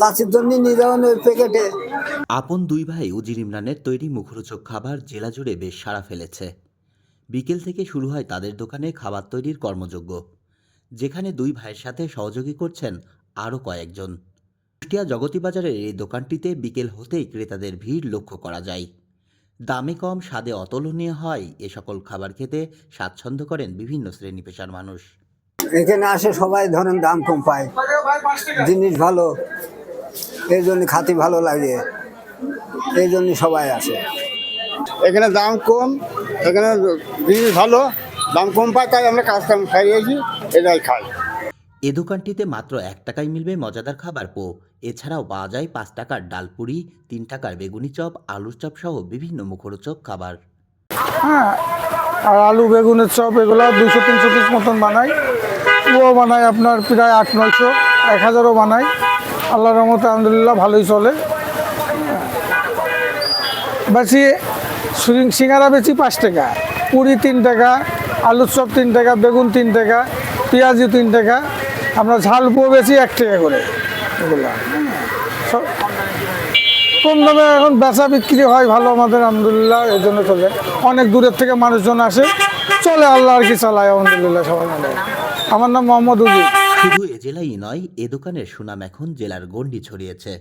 চাষির জন্য নিয়ে যাবেন ওই প্যাকেটে। আপন দুই ভাই উজির ইমরানের তৈরি মুখরোচক খাবার জেলা জুড়ে বেশ সাড়া ফেলেছে। বিকেল থেকে শুরু হয় তাদের দোকানে খাবার তৈরির কর্মযজ্ঞ। যেখানে দুই ভাইয়ের সাথে সহযোগী করছেন আরও কয়েকজন। কুষ্টিয়া জগতী বাজারের এই দোকানটিতে বিকেল হতেই ক্রেতাদের ভিড় লক্ষ্য করা যায়। দামে কম স্বাদে অতুলনীয় হয় এ সকল খাবার খেতে স্বাচ্ছন্দ্য করেন বিভিন্ন শ্রেণি পেশার মানুষ। এখানে আসে সবাই ধরেন দাম কম পায়। জিনিস ভালো। এই জন্য খাতি ভালো লাগে। এই জন্য সবাই আসে। এখানে দাম কম এখানে জিনিস ভালো দাম কম পায় তাই আমরা কাজ কাম খাইয়েছি এটাই খাই। এ দোকানটিতে মাত্র এক টাকায় মিলবে মজাদার খাবার পো এছাড়াও পাওয়া যায় পাঁচ টাকার ডালপুরি তিন টাকার বেগুনি চপ আলুর চপ সহ বিভিন্ন মুখরোচক খাবার। হ্যাঁ আর আলু বেগুনের চপ এগুলো দুশো তিনশো পিস মতন বানাই। ও বানায় আপনার প্রায় আট নয়শো এক হাজারও বানাই আল্লাহর রহমতে আলহামদুলিল্লাহ ভালোই চলে। বেশি সিঙ্গারা বেশি পাঁচ টাকা, পুরি তিন টাকা, আলুর চপ তিন টাকা, বেগুন তিন টাকা পেঁয়াজি তিন টাকা আমরা ঝাল পো বেশি এক টাকা করে। এগুলো সব- কম দামে এখন বেচা বিক্রি হয় ভালো আমাদের, আলহামদুলিল্লাহ, এই জন্য চলে। অনেক দূরের থেকে মানুষজন আসে, চলে আল্লাহ আর কি চালায় আলহামদুলিল্লাহ, সবাই মিলে আমার নাম মোহাম্মদ উজির। শুধু এ জেলাই নয় এ দোকানের সুনাম এখন জেলার গণ্ডি ছড়িয়েছে।